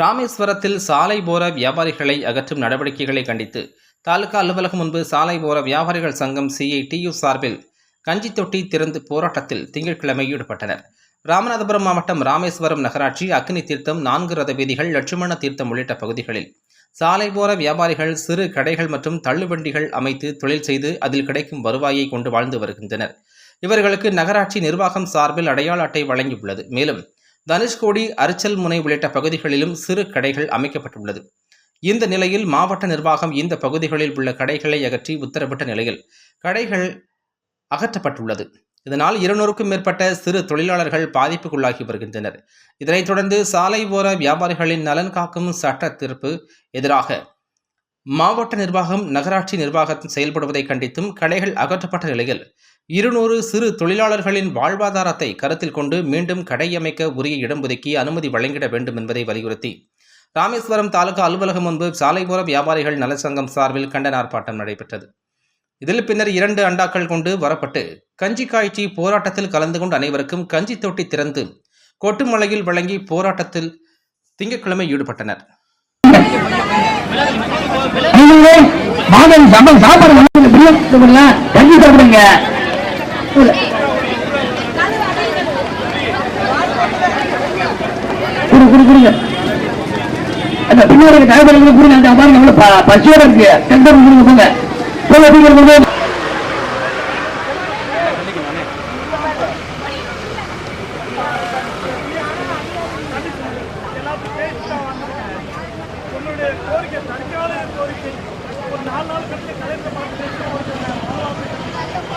ராமேஸ்வரத்தில் சாலை போர வியாபாரிகளை அகற்றும் நடவடிக்கைகளை கண்டித்து தாலுகா அலுவலகம் முன்பு சாலை போர வியாபாரிகள் சங்கம் சிஐடியு சார்பில் கஞ்சி தொட்டி திறந்து போராட்டத்தில் திங்கட்கிழமை ஈடுபட்டனர். ராமநாதபுரம் மாவட்டம் ராமேஸ்வரம் நகராட்சி அக்னி தீர்த்தம் நான்கு ரத வீதிகள் லட்சுமண தீர்த்தம் உள்ளிட்ட பகுதிகளில் சாலை போர வியாபாரிகள் சிறு கடைகள் மற்றும் தள்ளுவண்டிகள் அமைத்து தொழில் செய்து அதில் கிடைக்கும் வருவாயை கொண்டு வாழ்ந்து வருகின்றனர். இவர்களுக்கு நகராட்சி நிர்வாகம் சார்பில் அடையாள அட்டை வழங்கியுள்ளது. மேலும் தனுஷ்கோடி அரிச்சல் முனை உள்ளிட்ட பகுதிகளிலும் சிறு கடைகள் அமைக்கப்பட்டுள்ளது. இந்த நிலையில் மாவட்ட நிர்வாகம் இந்த பகுதிகளில் உள்ள கடைகளை அகற்றி உத்தரவிட்ட நிலையில் கடைகள் அகற்றப்பட்டுள்ளது. இதனால் இருநூறுக்கும் மேற்பட்ட சிறு தொழிலாளர்கள் பாதிப்புக்குள்ளாகி வருகின்றனர். இதனைத் தொடர்ந்து சாலை ஓர வியாபாரிகளின் நலன் காக்கும் சட்ட தீர்ப்பு எதிராக மாவட்ட நிர்வாகம் நகராட்சி நிர்வாகத்தில் செயல்படுவதை கண்டித்தும் கடைகள் அகற்றப்பட்ட நிலையில் இருநூறு சிறு தொழிலாளர்களின் வாழ்வாதாரத்தை கருத்தில் கொண்டு மீண்டும் கடை அமைக்க உரிய இடம் ஒதுக்கி அனுமதி வழங்கிட வேண்டும் என்பதை வலியுறுத்தி. ராமேஸ்வரம் தாலுகா அலுவலகம் முன்பு சாலைபோர வியாபாரிகள் நலச்சங்கம் சார்பில் கண்டன ஆர்ப்பாட்டம் நடைபெற்றது. இதில் பின்னர் இரண்டு அண்டாக்கள் கொண்டு வரப்பட்டு கஞ்சி காய்ச்சி போராட்டத்தில் கலந்து கொண்ட அனைவருக்கும் கஞ்சி தொட்டி திறந்து கொட்டுமலையில் வழங்கி போராட்டத்தில் திங்கட்கிழமை ஈடுபட்டனர். மாதம் சம்பளம் சாப்பாடு வாங்கி கஞ்சி சாப்பிடுங்க குடு குடு குடுங்க. அந்த பின்னாடி தலைவர்களுக்கு குடுங்க அந்த மாதிரி நம்மள பசியோட இருக்கு. டெண்டர் கொடுங்க போங்க போங்க கோரிக்கை தனியாளர் கோரிக்கை. ஒரு நாலு நாள் கழித்து கலைஞர் பார்த்து